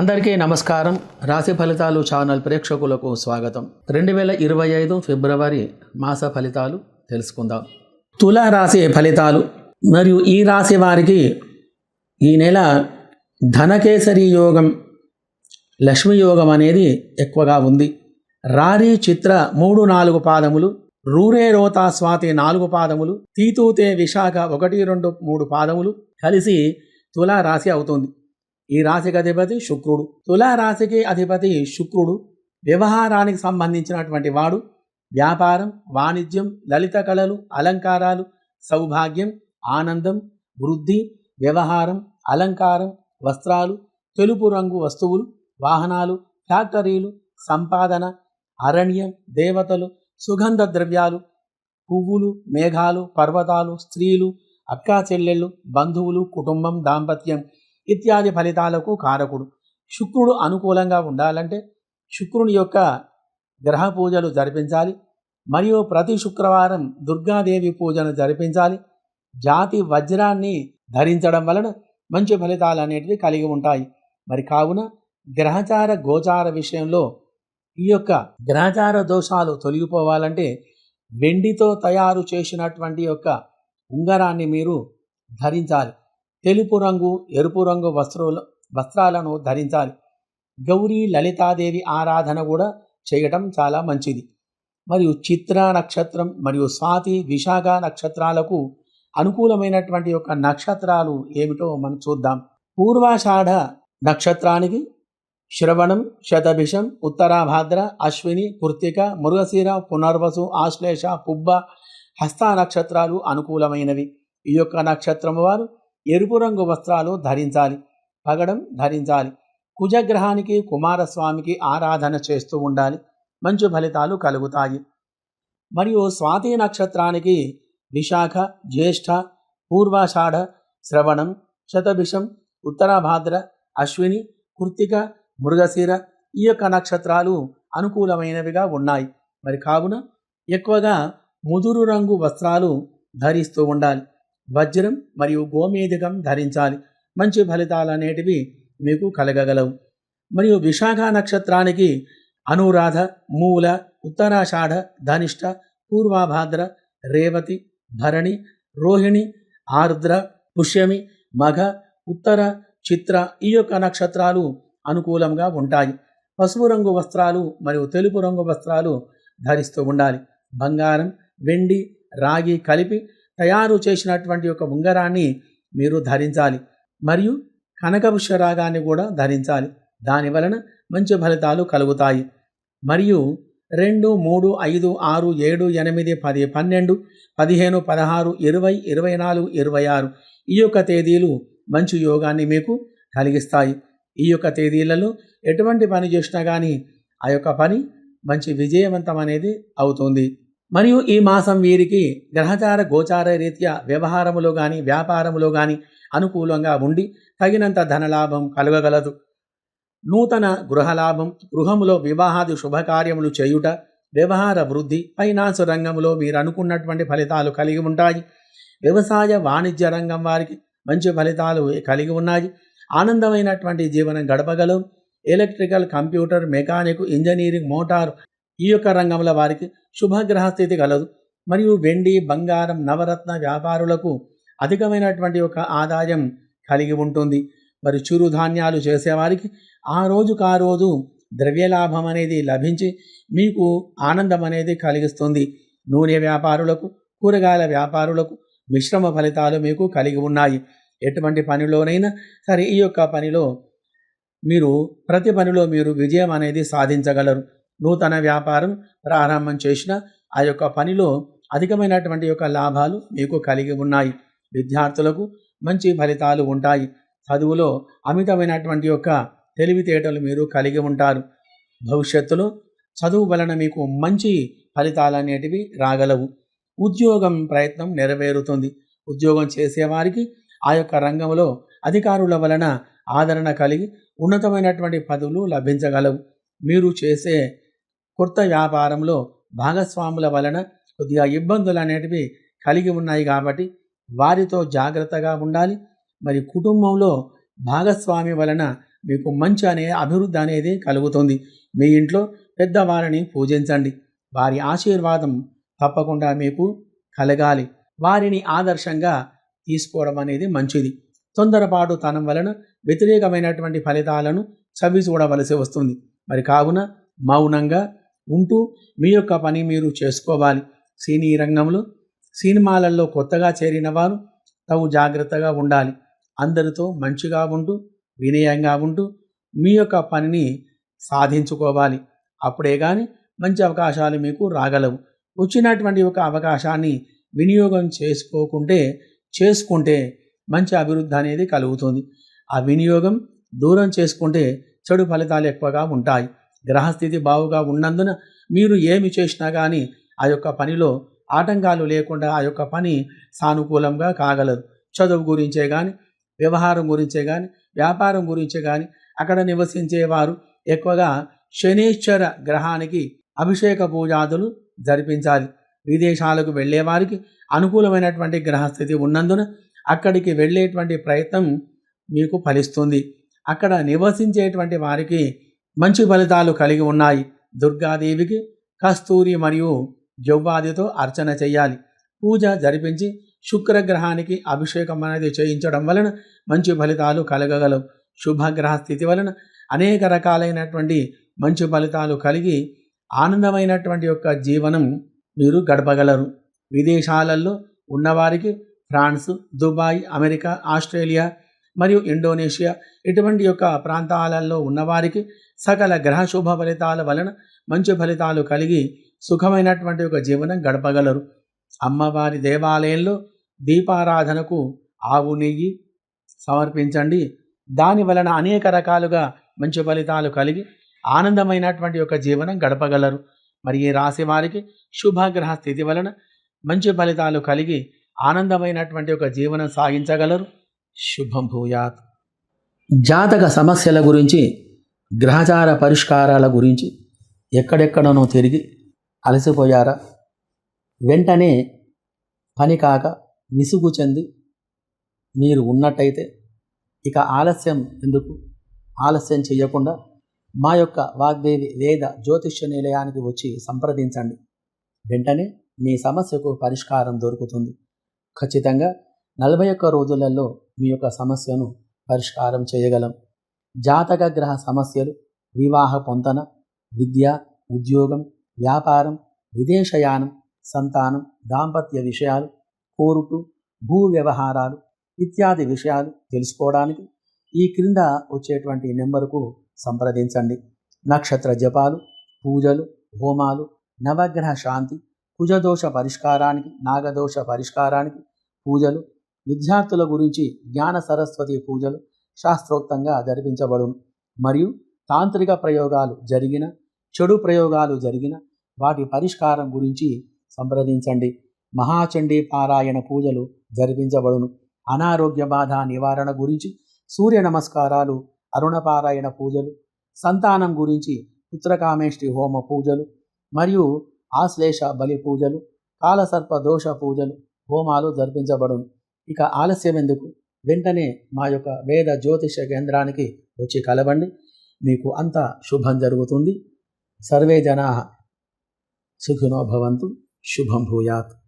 అందరికీ నమస్కారం. రాశి ఫలితాలు ఛానల్ ప్రేక్షకులకు స్వాగతం. రెండు వేల ఇరవై ఐదు ఫిబ్రవరి మాస ఫలితాలు తెలుసుకుందాం. తులా రాశి ఫలితాలు మరియు ఈ రాశి వారికి ఈ నెల ధనకేసరి యోగం లక్ష్మీ యోగం అనేది ఎక్కువగా ఉంది. రారి చిత్ర మూడు నాలుగు పాదములు రూరే రోతా స్వాతి నాలుగు పాదములు తీతూతే విశాఖ ఒకటి రెండు మూడు పాదములు కలిసి తులా రాశి అవుతుంది. ఈ రాశికి అధిపతి శుక్రుడు. తులారాశికి అధిపతి శుక్రుడు. వ్యవహారానికి సంబంధించినటువంటి వాడు. వ్యాపారం వాణిజ్యం లలిత కళలు అలంకారాలు సౌభాగ్యం ఆనందం వృద్ధి వ్యవహారం అలంకారం వస్త్రాలు తెలుపు రంగు వస్తువులు వాహనాలు ఫ్యాక్టరీలు సంపాదన అరణ్యం దేవతలు సుగంధ ద్రవ్యాలు పువ్వులు మేఘాలు పర్వతాలు స్త్రీలు అక్కా చెల్లెళ్ళు బంధువులు కుటుంబం దాంపత్యం ఇత్యాది ఫలితాలకు కారకుడు. శుక్రుడు అనుకూలంగా ఉండాలంటే శుక్రుని యొక్క గ్రహ పూజలు జరిపించాలి. మరియు ప్రతి శుక్రవారం దుర్గాదేవి పూజను జరిపించాలి. జాతి వజ్రాన్ని ధరించడం వలన మంచి ఫలితాలు అనేటివి కలిగి ఉంటాయి. మరి కావున గ్రహచార గోచార విషయంలో ఈ యొక్క గ్రహచార దోషాలు తొలగిపోవాలంటే వెండితో తయారు చేసినటువంటి యొక్క ఉంగరాన్ని మీరు ధరించాలి. తెలుపు రంగు ఎరుపు రంగు వస్త్రాలు వస్త్రాలను ధరించాలి. గౌరీ లలితాదేవి ఆరాధన కూడా చేయటం చాలా మంచిది. మరియు చిత్ర నక్షత్రం మరియు స్వాతి విశాఖ నక్షత్రాలకు అనుకూలమైనటువంటి యొక్క నక్షత్రాలు ఏమిటో మనం చూద్దాం. పూర్వాషాఢ నక్షత్రానికి శ్రవణం శతభిషం ఉత్తరాభాద్ర అశ్విని కృత్తిక మృగశిర పునర్వసు ఆశ్లేష పుబ్బ హస్త నక్షత్రాలు అనుకూలమైనవి. ఈ యొక్క నక్షత్రం వారు ఎరుపు రంగు వస్త్రాలు ధరించాలి పగడం ధరించాలి కుజగ్రహానికి కుమారస్వామికి ఆరాధన చేస్తూ ఉండాలి మంచి ఫలితాలు కలుగుతాయి. మరియు స్వాతి నక్షత్రానికి విశాఖ జ్యేష్ఠ పూర్వాషాఢ శ్రవణం శతభిషం ఉత్తరాభాద్ర అశ్విని కృత్తిక మృగశిర ఈ యొక్క నక్షత్రాలు అనుకూలమైనవిగా ఉన్నాయి. మరి కావున ఎక్కువగా ముదురు రంగు వస్త్రాలు ధరిస్తూ ఉండాలి. వజ్రం మరియు గోమేధికం ధరించాలి. మంచి ఫలితాలు అనేటివి మీకు కలగగలవు. మరియు విశాఖ నక్షత్రానికి అనురాధ మూల ఉత్తరాషాఢ ధనిష్ట పూర్వాభాద్ర రేవతి భరణి రోహిణి ఆర్ద్ర పుష్యమి మఘ ఉత్తర చిత్ర ఈ యొక్క నక్షత్రాలు అనుకూలంగా ఉంటాయి. పసుపు రంగు వస్త్రాలు మరియు తెలుపు రంగు వస్త్రాలు ధరిస్తూ ఉండాలి. బంగారం వెండి రాగి కలిపి తయారు చేసినటువంటి ఒక ఉంగరాన్ని మీరు ధరించాలి. మరియు కనకపుష్యరాగాన్ని కూడా ధరించాలి. దాని వలన మంచి ఫలితాలు కలుగుతాయి. మరియు రెండు మూడు ఐదు ఆరు ఏడు ఎనిమిది పది పన్నెండు పదిహేను పదహారు ఇరవై ఇరవై నాలుగు ఇరవై ఆరు ఈ యొక్క తేదీలు మంచి యోగాన్ని మీకు కలిగిస్తాయి. ఈ యొక్క తేదీలలో ఎటువంటి పని చేసినా కానీ ఆ యొక్క పని మంచి విజయవంతం అనేది అవుతుంది. మరియు ఈ మాసం వీరికి గ్రహచార గోచార రీత్యా వ్యవహారములో కానీ వ్యాపారములో కానీ అనుకూలంగా ఉండి తగినంత ధనలాభం కలగగలదు. నూతన గృహలాభం గృహములో వివాహాది శుభకార్యములు చేయుట వ్యవహార వృద్ధి ఫైనాన్స్ రంగంలో మీరు అనుకున్నటువంటి ఫలితాలు కలిగి ఉంటాయి. వ్యవసాయ వాణిజ్య రంగం వారికి మంచి ఫలితాలు కలిగి ఉన్నాయి. ఆనందమైనటువంటి జీవనం గడపగలవు electrical computer mechanic engineering motor ఈ యొక్క రంగంలో వారికి శుభగ్రహ స్థితి కలదు. మరియు వెండి బంగారం నవరత్న వ్యాపారులకు అధికమైనటువంటి ఒక ఆదాయం కలిగి ఉంటుంది. మరి చిరుధాన్యాలు చేసేవారికి ఆ రోజుకు ఆ రోజు ద్రవ్యలాభం అనేది లభించి మీకు ఆనందం అనేది కలిగిస్తుంది. నూనె వ్యాపారులకు కూరగాయల వ్యాపారులకు మిశ్రమ ఫలితాలు మీకు కలిగి ఉన్నాయి. ఎటువంటి పనిలోనైనా సరే ఈ యొక్క పనిలో మీరు ప్రతి పనిలో మీరు విజయం అనేది సాధించగలరు. నూతన వ్యాపారం ప్రారంభం చేసిన ఆ యొక్క పనిలో అధికమైనటువంటి యొక్క లాభాలు మీకు కలిగి ఉన్నాయి. విద్యార్థులకు మంచి ఫలితాలు ఉంటాయి. చదువులో అమితమైనటువంటి యొక్క తెలివితేటలు మీరు కలిగి ఉంటారు. భవిష్యత్తులో చదువు వలన మీకు మంచి ఫలితాలు అనేటివి రాగలవు. ఉద్యోగం ప్రయత్నం నెరవేరుతుంది. ఉద్యోగం చేసేవారికి ఆ యొక్క రంగంలో అధికారుల వలన ఆదరణ కలిగి ఉన్నతమైనటువంటి పదవులు లభించగలవు. మీరు చేసే కొత్త వ్యాపారంలో భాగస్వాముల వలన కొద్దిగా ఇబ్బందులు అనేటివి కలిగి ఉన్నాయి కాబట్టి వారితో జాగ్రత్తగా ఉండాలి. మరి కుటుంబంలో భాగస్వామి వలన మీకు మంచి అనే అభివృద్ధి అనేది కలుగుతుంది. మీ ఇంట్లో పెద్దవారిని పూజించండి. వారి ఆశీర్వాదం తప్పకుండా మీకు కలగాలి. వారిని ఆదర్శంగా తీసుకోవడం అనేది మంచిది. తొందరపాటు తనం వలన వ్యతిరేకమైనటువంటి ఫలితాలను చవి చూడవలసి వస్తుంది. మరి కావున మౌనంగా ఉంటూ మీ యొక్క పని మీరు చేసుకోవాలి. సినీ రంగంలో సినిమాలలో కొత్తగా చేరిన వారు తగు జాగ్రత్తగా ఉండాలి. అందరితో మంచిగా ఉంటూ వినయంగా ఉంటూ మీ యొక్క పనిని సాధించుకోవాలి. అప్పుడే కానీ మంచి అవకాశాలు మీకు రాగలవు. వచ్చినటువంటి ఒక అవకాశాన్ని వినియోగం చేసుకోకుంటే చేసుకుంటే మంచి అభివృద్ధి అనేది కలుగుతుంది. ఆ వినియోగం దూరం చేసుకుంటే చెడు ఫలితాలు ఎక్కువగా ఉంటాయి. గ్రహస్థితి బావుగా ఉన్నందున మీరు ఏమి చేసినా కానీ ఆ యొక్క పనిలో ఆటంకాలు లేకుండా ఆ యొక్క పని సానుకూలంగా కాగలదు. చదువు గురించే కానీ వ్యవహారం గురించే కానీ వ్యాపారం గురించే కానీ అక్కడ నివసించేవారు ఎక్కువగా శనీశ్వర గ్రహానికి అభిషేక పూజాదులు జరిపించాలి. విదేశాలకు వెళ్ళేవారికి అనుకూలమైనటువంటి గ్రహస్థితి ఉన్నందున అక్కడికి వెళ్ళేటువంటి ప్రయత్నం మీకు ఫలిస్తుంది. అక్కడ నివసించేటువంటి వారికి మంచి ఫలితాలు కలిగి ఉన్నాయి. దుర్గాదేవికి కస్తూరి మరియు జవ్వాదితో అర్చన చేయాలి. పూజ జరిపించి శుక్రగ్రహానికి అభిషేకం అనేది చేయించడం వలన మంచి ఫలితాలు కలగగలవు. శుభగ్రహ స్థితి వలన అనేక రకాలైనటువంటి మంచి ఫలితాలు కలిగి ఆనందమైనటువంటి యొక్క జీవనం మీరు గడపగలరు. విదేశాలలో ఉన్నవారికి ఫ్రాన్స్ దుబాయ్ అమెరికా ఆస్ట్రేలియా మరియు ఇండోనేషియా ఇటువంటి యొక్క ప్రాంతాలలో ఉన్నవారికి సకల గ్రహ శుభ ఫలితాల వలన మంచి ఫలితాలు కలిగి సుఖమైనటువంటి ఒక జీవనం గడపగలరు. అమ్మవారి దేవాలయంలో దీపారాధనకు ఆవు నెయ్యి సమర్పించండి. దాని వలన అనేక రకాలుగా మంచి ఫలితాలు కలిగి ఆనందమైనటువంటి యొక్క జీవనం గడపగలరు. మరి ఈ రాశి వారికి శుభగ్రహ స్థితి వలన మంచి ఫలితాలు కలిగి ఆనందమైనటువంటి ఒక జీవనం సాగించగలరు. శుభం భూయాత్. జాతక సమస్యల గురించి గ్రహచార పరిష్కారాల గురించి ఎక్కడెక్కడనో తిరిగి అలసిపోయారా? వెంటనే పని కాక విసుగు చెంది మీరు ఉన్నట్టయితే ఇక ఆలస్యం ఎందుకు? ఆలస్యం చేయకుండా మా యొక్క వాగ్దేవి వేద జ్యోతిష్య నిలయానికి వచ్చి సంప్రదించండి. వెంటనే మీ సమస్యకు పరిష్కారం దొరుకుతుంది. ఖచ్చితంగా నలభై ఒక్క రోజులలో మీ యొక్క సమస్యను పరిష్కారం చేయగలం. జాతక గ్రహ సమస్యలు వివాహ పొంతన విద్య ఉద్యోగం వ్యాపారం విదేశయానం సంతానం దాంపత్య విషయాలు కోరుటు భూ వ్యవహారాలు ఇత్యాది విషయాలు తెలుసుకోవడానికి ఈ క్రింద వచ్చేటువంటి నెంబరుకు సంప్రదించండి. నక్షత్ర జపాలు పూజలు హోమాలు నవగ్రహ శాంతి కుజదోష పరిష్కారానికి నాగదోష పరిష్కారానికి పూజలు విద్యార్థుల గురించి జ్ఞాన సరస్వతి పూజలు శాస్త్రోక్తంగా జరిపించబడును. మరియు తాంత్రిక ప్రయోగాలు జరిగిన చెడు ప్రయోగాలు జరిగిన వాటి పరిష్కారం గురించి సంప్రదించండి. మహాచండీ పారాయణ పూజలు జరిపించబడును. అనారోగ్య బాధ నివారణ గురించి సూర్య నమస్కారాలు అరుణపారాయణ పూజలు సంతానం గురించి పుత్రకామేష్టి హోమ పూజలు మరియు ఆశ్లేష బలి పూజలు కాలసర్ప దోష పూజలు హోమాలు జరిపించబడును. ఇక ఆలస్యం ఎందుకు వెంటనే మా యొక్క వేద జ్యోతిష కేంద్రానికి వచ్చి కలవండి. మీకు అంత శుభం జరుగుతుంది. సర్వే జనా సుఖినో భవంతు. శుభం భూయాత్.